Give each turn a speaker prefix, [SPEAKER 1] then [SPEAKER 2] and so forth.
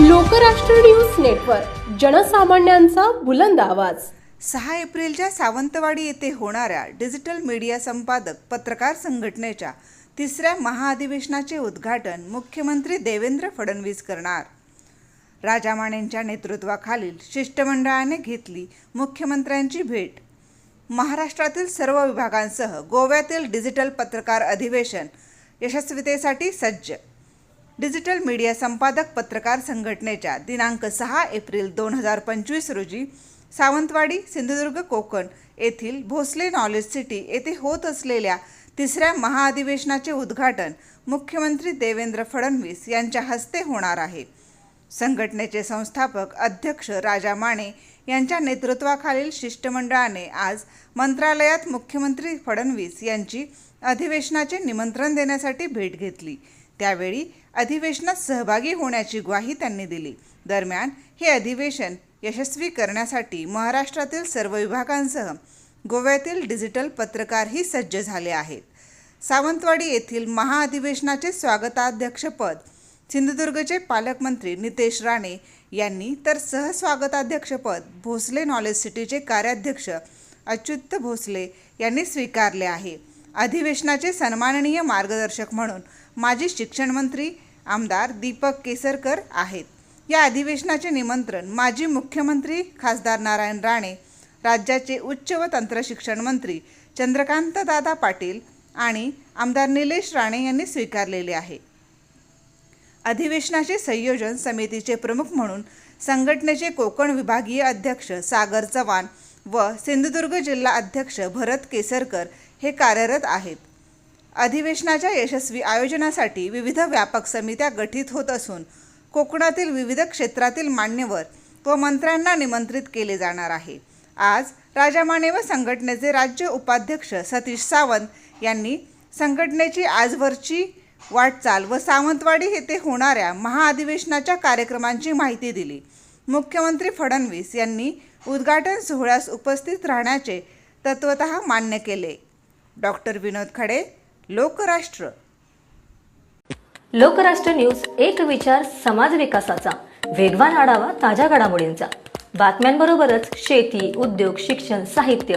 [SPEAKER 1] Lokrashtra news network जनसामान्यांचा बुलंद आवाज.
[SPEAKER 2] सहा एप्रिलच्या सावंतवाडी येथे होणाऱ्या डिजिटल मीडिया संपादक पत्रकार संघटनेच्या तिसऱ्या महाअधिवेशनाचे उद्घाटन मुख्यमंत्री देवेंद्र फडणवीस करणार. राजा माणेंच्या नेतृत्वाखालील शिष्टमंडळाने घेतली मुख्यमंत्र्यांची भेट. महाराष्ट्रातील सर्व विभागांसह गोव्यातील डिजिटल पत्रकार अधिवेशन यशस्वीतेसाठी सज्ज डिजिटल मीडिया संपादक पत्रकार संघटनेच्या दिनांक सहा एप्रिल दोन हजार पंचवीस रोजी सावंतवाडी सिंधुदुर्ग कोकण येथील भोसले नॉलेज सिटी येथे होत असलेल्या तिसऱ्या महाअधिवेशनाचे उद्घाटन मुख्यमंत्री देवेंद्र फडणवीस यांच्या हस्ते होणार आहे. संघटनेचे संस्थापक अध्यक्ष राजा माने यांच्या नेतृत्वाखालील शिष्टमंडळाने आज मंत्रालयात मुख्यमंत्री फडणवीस यांची अधिवेशनाचे निमंत्रण देण्यासाठी भेट घेतली. त्यावेळी अधिवेशनात सहभागी होण्याची ग्वाही त्यांनी दिली. दरम्यान हे अधिवेशन यशस्वी करण्यासाठी महाराष्ट्रातील सर्व विभागांसह गोव्यातील डिजिटल पत्रकारही सज्ज झाले आहेत. सावंतवाडी येथील महाअधिवेशनाचे स्वागताध्यक्षपद सिंधुदुर्गचे पालकमंत्री नितेश राणे यांनी तर सहस्वागताध्यक्षपद भोसले नॉलेज सिटीचे कार्याध्यक्ष अच्युत भोसले यांनी स्वीकारले आहे. अधिवेशनाचे सन्माननीय मार्गदर्शक म्हणून माजी शिक्षणमंत्री आमदार दीपक केसरकर आहेत. या अधिवेशनाचे निमंत्रण माजी मुख्यमंत्री खासदार नारायण राणे राज्याचे उच्च व तंत्रशिक्षण मंत्री चंद्रकांत दादा पाटील आणि आमदार निलेश राणे यांनी स्वीकारलेले आहे. अधिवेशनाचे संयोजन समितीचे प्रमुख म्हणून संघटनेचे कोकण विभागीय अध्यक्ष सागर चव्हाण व सिंधुदुर्ग जिल्हा अध्यक्ष भरत केसरकर हे कार्यरत आहेत. अधिवेशनाच्या यशस्वी आयोजनासाठी विविध व्यापक समित्या गठीत होत असून कोकणातील विविध क्षेत्रातील मान्यवर व मंत्र्यांना निमंत्रित केले जाणार आहे. आज राजामाने व संघटनेचे राज्य उपाध्यक्ष सतीश सावंत यांनी संघटनेची आजवरची वाटचाल व सावंतवाडी येथे होणाऱ्या महाअधिवेशनाच्या कार्यक्रमांची माहिती दिली. मुख्यमंत्री फडणवीस यांनी उद्घाटन सोहळ्यास उपस्थित राहण्याचे तत्वत मान्य केले. डॉक्टर विनोद खडे लोकराष्ट्र.
[SPEAKER 3] लोकराष्ट्र न्यूज एक विचार समाज विकासाचा. वेगवान आढावा ताज्या घडामोडींचा. बातम्यांबरोबरच शेती उद्योग शिक्षण साहित्य